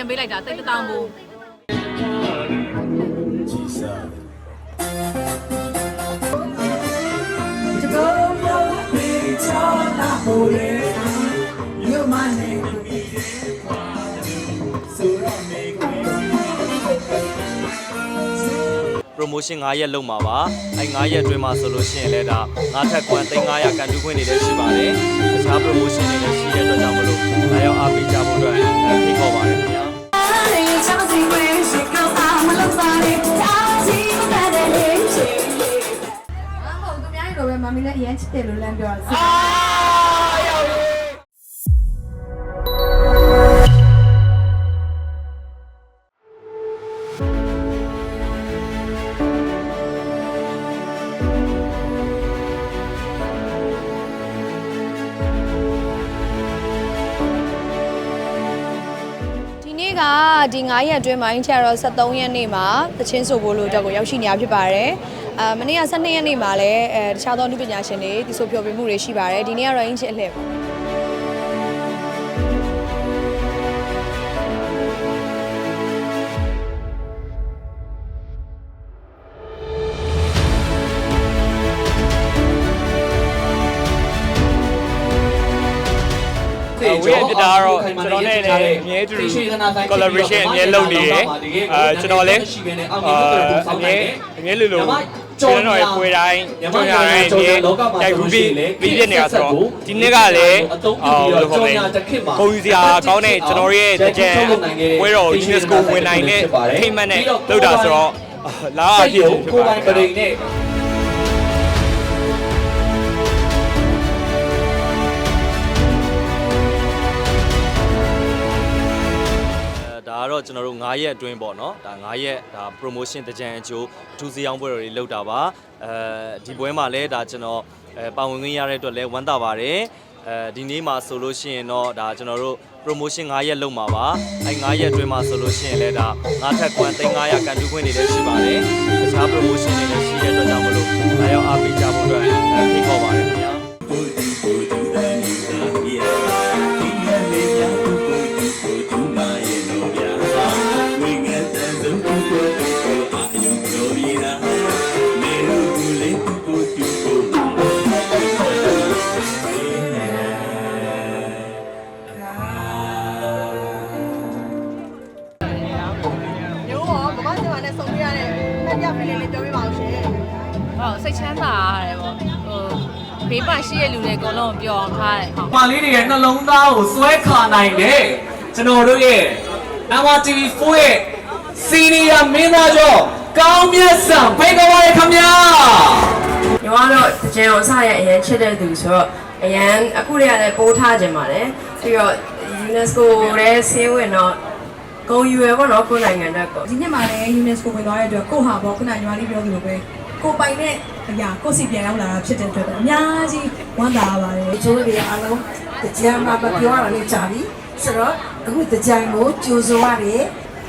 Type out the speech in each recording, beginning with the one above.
ပြန်ပေးလိုက်တာတိတ်တတောင်းဘူးပရိုမိုရှင်း9ရက်လုပ်မှာပါအဲ9ရက်အတွင်းမှာဆိုလို့ရှိရင်လည်းဒါ9ထက်ခွန်3900ကန်တူးခွင့်တွေလည်းရှိပါတယ်တခြားပရိုမိုရှင်းတွေလည်းရှိတဲ့အတွက်ကြောင့်မလို့ဒါရောက်အားပေးကြဖို့အတွက်အဲဖိတ်ခေါ်ပါတယ်ခင်ဗျာအာဟုတ်သူ များလိုပဲမမီလည်းအရင်ချစ်တယ်လို့လမ်းပြောတာ နေ့ကဒီ9ရက်အတွင်းမှာအင်ချာရော73ရက်နေ့မှာသချင်းဆိုဖို့လို့အတွက်ကိုရောက်ရှိနေရဖြစ်ပါတယ်။အာမနေ့က12ရက်နေ့မှာလည်းအဲတခြားသောလူပညာရှင်တွေဒီဆိုဖျော်ဖြေမှုတွေရှိပါတယ်။ဒီနေ့ကတော့အင်ချစ်အလှည့်ပါဝေးရပြတာကတော့ကျွန် တော်နဲ့လည်းအမြဲတူ collaboration အမြဲလုပ်နေတယ်အဲကျွန်တော်လည်းအာအမြဲအမြဲလို့လို့ကျွန်တော်ရဲ့ပွဲတိုင်းကျွန်တော်ရဲ့အမြဲတိုက်ဘူးပြီးပြီးပြနေတာဆိုတော့ဒီနေ့ကလည်းအာဘယ်လိုခေါ်မလဲပုံယူစရာကောင်းတဲ့ကျွန်တော်ရဲ့တကြံပွဲတော် UNESCO ဝင်နိုင်တဲ့ထိမှတ်နဲ့လုပ်တာဆိုတော့လာအဖြစ်ဖြစ်ကိုပါပိုင်တပယ်ရိနဲ့အဲ ကတော့ကျွန်တော်တို့9ရက်အတွင်းပေါ့နော်ဒါ9ရက်ဒါ promotion တကြံအကျိုးအထူးစီအောင်ပွဲတော်တွေလုပ်တာပါအဲဒီပွဲမှာလည်းဒါကျွန်တော်အဲပါဝင်ခွင့်ရတဲ့အတွက်လည်းဝမ်းသာပါတယ်အဲဒီနေ့မှာဆိုလို့ရှိရင်တော့ဒါကျွန်တော်တို့ promotion 9ရက်လုပ်မှာပါအဲ9ရက်အတွင်းမှာဆိုလို့ရှိရင်လည်းဒါ9ထက်ခွန်3900ကန်တူးခွင့်တွေလည်းရှိပါတယ်တခြား promotion တွေလည်းရှိတဲ့အတွက်ကြောင့်မလို့ဒါရောက်အားပေးကြဖို့အတွက်အဲဖိတ်ခေါ်ပါတယ်ခင်ဗျာ ပြောပြပါအောင်ရှင်ဟုတ်စိတ်ချမ်းသာရတယ်ပေါ့ဟိုဘေးမှာရှိတဲ့လူတွေအကုန်လုံးပျော်အောင်ထားတယ်ဟုတ်ပါလေးတွေရဲ့နှလုံးသားကိုစွဲခါနိုင်တဲ့ကျွန်တော်တို့ရဲ့ MRTV4 ရဲ့စီနီယာမင်းသားကျော်ကောင်းမြတ်ဆန်ဘေကဝါရခင်ဗျာညီမတော့တကြံကိုစရအရင်ချစ်တဲ့သူဆိုတော့အရင်အခုတည်းကလည်းပိုးထားခြင်းပါတယ်ပြီးတော့ UNESCO ရဲ့ဆေးဝင်တော့ ဂုံယူရပေါ့နော်ကိုယ်နိုင်ငံတက်ကိုဒီနှစ်မှာလည်း UNESCO ဝင်သွားတဲ့အတွက်ကိုဟာပေါ့ခုနညီမလေးပြောသလိုပဲကိုပိုင်တဲ့အရာကိုစီပြန်ရောက်လာတာဖြစ်တဲ့အတွက်အများကြီးဝမ်းသာရပါတယ်ကျိုးတွေအားလုံးကြံမှာမပြောရလည်းကြာပြီဆိုတော့အခုကြံကိုကြိုးစိုးရတယ်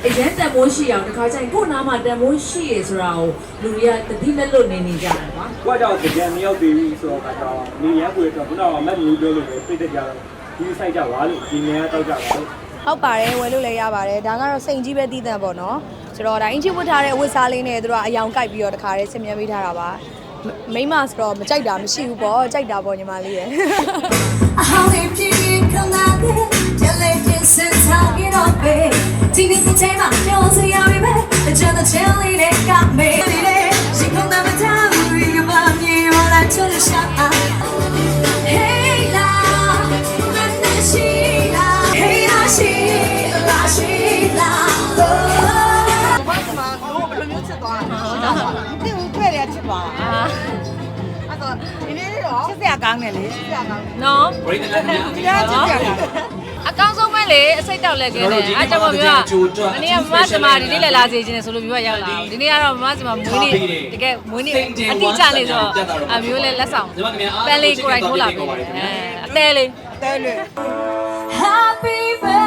အရင်တန်မိုးရှိအောင်တခါကျရင်ကို့နားမှာတန်မိုးရှိရဆိုတာကိုလူတွေကတတိလက်လွတ်နေနေကြတယ်ကွာကိုကကြောင့်ကြံမရောက်သေးဘူးဆိုတော့ကတော့နေရပွေတော့ခုနကမက်မူပြောလို့ပဲပြည့်တဲ့ကြတော့ဒီဆိုင်ကြပါလို့ဒီနေရာတောက်ကြပါလို့ ဟုတ်ပါတယ်ဝယ်လို့လည်းရပါတယ်ဒါကတော့စိန်ကြီးပဲတည်တံ့ပေါ့နော်ဆိုတော့ဒါအင်ချစ်ဝတ်ထားတဲ့အဝတ်စားလေးနဲ့သူတို့ကအယောင်ကိုက်ပြီးတော့တခါတည်းဆင်မြင်ပေးထားတာပါမမိမဆိုတော့မကြိုက်တာမရှိဘူးပေါ့ကြိုက်တာပေါ့ညီမလေးရယ်အဟောင်းလေးပြင်းခလာတဲ့ကျလဲကျစင်စားကြတော့ပဲဒီနေ့တဲ့ချိန်မှာပြောစရာပဲအကျဉ်းတဲ့ချင်လေးနဲ့ကမေးတယ်ရှင်ကုန်တဲ့မတောင်းရီကပါမြေဝလာချွတ်ရှာ တော့ဒီနေ့တော့ချစ်စရာကောင်းတယ်လေချစ်စရာကောင်းတယ်နော်ပရိသတ်များဒီကချစ်စရာကောင်းအကောင်းဆုံးပဲလေအစိတ်တောက်လဲခဲ့တယ်အဲကြောင့်မပြောမနေ့ကမမစမာဒီနေ့လည်းလာစီခြင်းနဲ့ဆိုလို့မျိုးရောက်လာဒီနေ့ကတော့မမစမာမွေးနေ့တကယ်မွေးနေ့အတိအကျနေဆိုတော့အမျိုးလဲလက်ဆောင်ပန်းလေးကိုယ်တိုင်ထိုးလာပြီအဲအသေးလေးအသေးလေး Happy birthday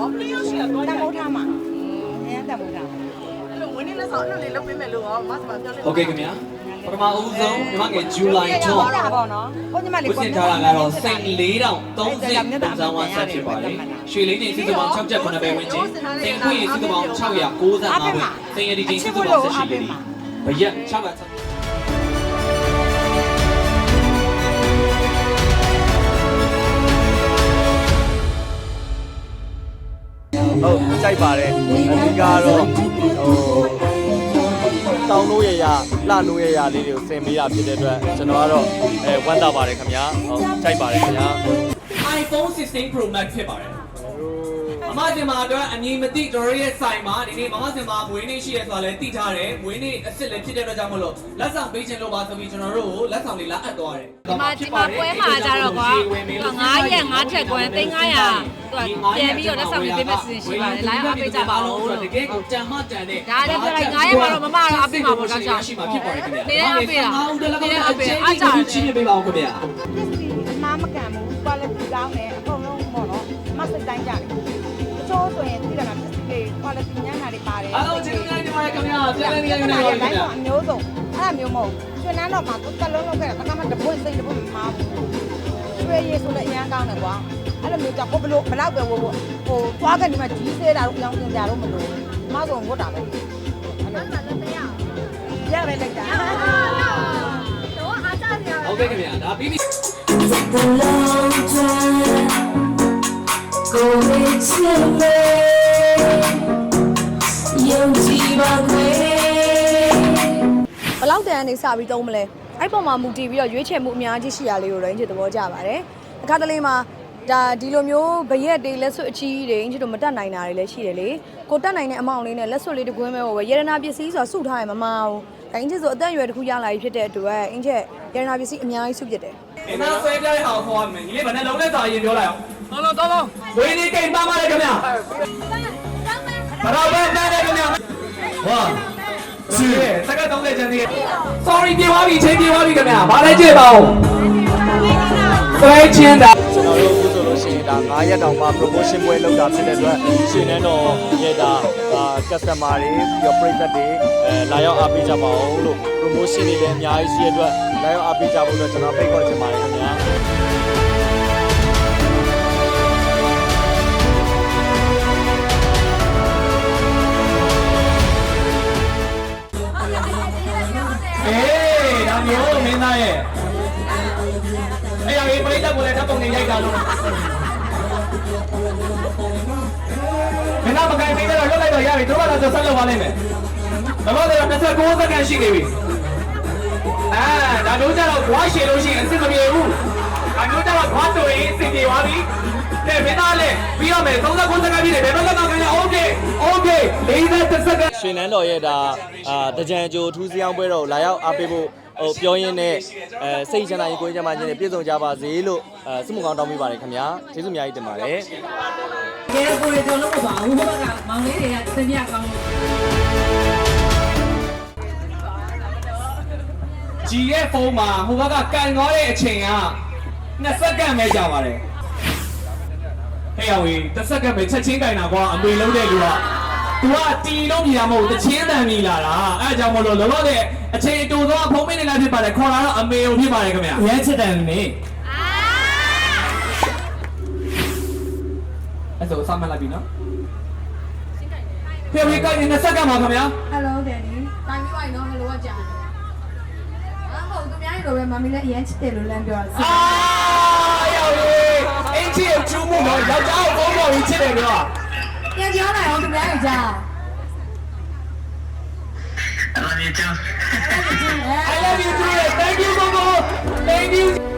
နော်တယောက်ရှိရတော့တန်ဖိုးထားမှာအဲတန်ဖိုးထားအဲ့လိုဝင်နေလက်ဆောင်အဲ့လိုလေးလုပ်ပေးမယ်လို့ရောမဆပါပြောလို့ Okay ခင်ဗျာပထမဦးဆုံးညီမငယ် July 6ကိုဟုတ်တာပေါ့နော်ကိုညီမလေးကိုတင်ထားတာကတော့စိန်4030ပုံစံဝါဆက်ဖြစ်ပါလေရွှေလေးနေစုစုပေါင်း6.9ပဲဝင်ချင်းစိန်ခွင့်ရစုစုပေါင်း695ပဲစိန်ရဒီချင်းစုစုပေါင်း80ပဲဘရက်6ပါ ဟုတ်ကြိုက်ပါတယ်အဓိကတော့ဟိုတောင်းလို့ရရလှလို့ရရလေးတွေကိုဆင်ပေးတာဖြစ်တဲ့အတွက်ကျွန်တော်ကတော့အဲဝမ်းသာပါတယ်ခင်ဗျာဟုတ်ကြိုက်ပါတယ်ခင်ဗျာ iPhone 16 Pro Max ဖြစ်ပါတယ်မမစင်မာအတွက်အမည်မသိတော်ရရဲ့ဆိုင်မှာဒီနေ့မမစင်မာမွေးနေ့ရှိရဆိုတာလည်းသိထားတယ်မွေးနေ့အစ်စ်လည်းဖြစ်တဲ့အတွက်ကြောင့်မလို့လက်ဆောင်ပေးခြင်းလို့ပါဆိုပြီးကျွန်တော်တို့ကိုလက်ဆောင်လေးလာအပ်သွားတယ်ဒီမှာဒီမှာပွဲမှာကြတော့ကွာ 9ရက်9ထက်ကွယ်သိန်း900သူကပြန်ပြီးတော့လက်ဆောင်ပေးပေးမဲ့စီစဉ်ရှိပါတယ်လိုင်းအပေးကြပါဦးလို့တကယ်ကိုတန်မတန်တဲ့ဒါလည်းပြောလိုက်9ရက်မှာတော့မမတော့အပေးမှာပေါ့တော့ကြောက်ရှိမှာဖြစ်ပါတယ်ခင်ဗျာနေရအပေးတာဦးတယ်လည်းနေရအအပေးပေးအားကြတယ်ချင်းပေးပါဦးခင်ဗျာအမားမကန်ဘူး quality ကောင်းတယ်အကုန်လုံးပေါ့နော်မစိတ်တိုင်းကြတယ်တချို့ဆိုရင်သိတယ်မလားပစ္စည်းတွေ quality ညံ့တာတွေပါတယ်အားလုံးကျေးဇူးတင်ပါတယ်ခင်ဗျာပြန်လည်နေနေပါခင်ဗျာအမျိုးစုံအဲ့ဒါမျိုးမဟုတ်ကျွန်းနန်းတော့မှသူတက်လုံးလုံးခဲ့တာကမှတပွင့်စိတ်တပွင့်မမှားဘူး ရွှေရည်ဆိုလည်းအရန်ကောင်းတယ်ကွာအဲ့လိုမျိုးကြောင့်ကိုဘလို့ဘလောက်ပဲဝဟိုဟိုသွားကနေမှကြီးသေးတာတို့ပြောင်းတင်ကြတော့မလို့မဆုံးဝတ်တာပဲအဲ့လိုရပဲလိုက်တာဟုတ်ကဲ့ခင်ဗျာဒါပြီးပြီ The long time Go into me You see my way ဘလောက်တန်ကနေစပြီးသုံးမလဲ အဲ့ပေါ်မှာမူတည်ပြီးတော့ရွေးချယ်မှုအများကြီးရှိရလေးကိုတော့အင်ချစ်သဘောကျပါတယ်အခါတလေမှာဒါဒီလိုမျိုးဗရက်တွေလက်စွပ်အချီးတွေအင်ချစ်တို့မတက်နိုင်တာတွေလည်းရှိတယ်လေကိုတက်နိုင်တဲ့အမောင့်လေးနဲ့လက်စွပ်လေးတစ်ကွင်းပဲဟိုပဲရတနာပစ္စည်းဆိုတာစုထားရမမအောင်ဒါအင်ချစ်ဆိုအသက်အရွယ်တစ်ခုရလာပြီဖြစ်တဲ့အတွက်အင်ချစ်ရတနာပစ္စည်းအများကြီးစုဖြစ်တယ်ဒီမှာဆွဲပြတဲ့ဟာကိုခေါ်ရမယ်ညီလေးဗနဲ့လုံးနဲ့စာရင်ပြောလိုက်အောင်တော်တော်တော်တော်ဝေးဒီကိန်းပါပါတယ်ခင်ဗျာဘရောပဲတန်းတယ်ခင်ဗျာဝါ စီစကား30ကျန်သေးတယ် sorry ပြေသွားပြီချိန်ပြေသွားပြီခင်ဗျာဘာလဲကြည့်ပါဦးဆွဲချင်းတာကျွန်တော်တို့အခုဆိုလို့ရှိရင်ဒါ9ရက်တောင်မှ promotion ပွဲလုပ်တာဖြစ်တဲ့အတွက်ရှင်နှန်းတော်ရဲ့ဒါအာ customer တွေပြီးတော့ပရိသတ်တွေအဲလာရောက်အားပေးကြပါဦးလို့ promotion တွေလည်းအများကြီးရှိတဲ့အတွက်လာရောက်အားပေးကြဖို့အတွက်ကျွန်တော်ဖိတ်ခေါ်ချင်ပါတယ်ခင်ဗျာ ရဲ့အဲ့ရရေးပရိသတ်ကိုလည်းဓာတ်ပုံနေရိုက်တာလို့မင်းသားမကိုင်ပေးတော့လွတ်လိုက်တော့ရပြီတို့ကတော့ဆက်လုပ်ပါလိမ့်မယ်တော့တော့29စက္ကန့်ရှိနေပြီအာဒါတို့ကြတော့ဘွားရှည်လို့ရှိရင်အစ်စ်မပြေဘူးဒါမျိုးကြတော့ဘွားဆိုရင်အစ်စ်ပြေသွားပြီတဲ့မင်းသားလည်းပြီးတော့မယ်39စက္ကန့်ပြည့်တယ်ဘယ်ဘက်ကတော့ခိုင်းလဲโอเคโอเค40စက္ကန့် ရှင်နန်းတော်ရဲ့ဒါအာတကြံကြိုထူးစည်းအောင်ပွဲတော်ကိုလာရောက်အားပေးဖို့ ဟိုပြောရင်းနဲ့အဲစိတ်ချမ်းသာရင်ကိုယ်ချမ်းသာခြင်းနဲ့ပြည့်စုံကြပါစေလို့အဲဆုမကောင်းတောင်းပေးပါတယ်ခင်ဗျာကျေးဇူးအများကြီးတင်ပါတယ်ကဲကိုရီတော်လုံးမပါဘူးဟိုဘက်ကမောင်လေးတွေကသင်ပြကောင်းလို့ကြည်ရဲ့ဖုန်းမှာဟိုဘက်ကကန်သွားတဲ့အချိန်က2စက္ကန့်ပဲကြာပါတယ်ဟဲ့ရောင်ကြီးတစ်စက္ကန့်ပဲချက်ချင်းကန်တာကွာအမေလုံးတဲ့လူက तू ကတီလုံးမြည်တာမဟုတ်တချင်းတန်မြည်လာတာအဲအကြောင့်မလို့လောလောတဲ့အချိန်တူသောဖုန်းမင်းနေလာဖြစ်ပါတယ်ခေါ်လာတော့အမေကိုဖြစ်ပါတယ်ခင်ဗျရဲချစ်တယ်နေအဲ့ဒါစမ်းမလိုက်ပြီနော်ဖေဖေကိုင်းနေစက္ကန့်ပါခင်ဗျာ Hello Danny တိုင်းပြီးပါရင်တော့ Hello ကကြာတယ်အမဟုတ်သူများလိုပဲမမီလည်းအရင်ချစ်တယ်လို့လမ်းပြောတာအာရောက်ပြီအင်ချီကျူးမှုတော့ယောက်ျားကိုဖုန်းပေါ်ပြီးချစ်တယ်ပြော ပြန်ပြောလိုက်အောင်သူများကြာ I love you too. Thank you, Gogo. Thank you.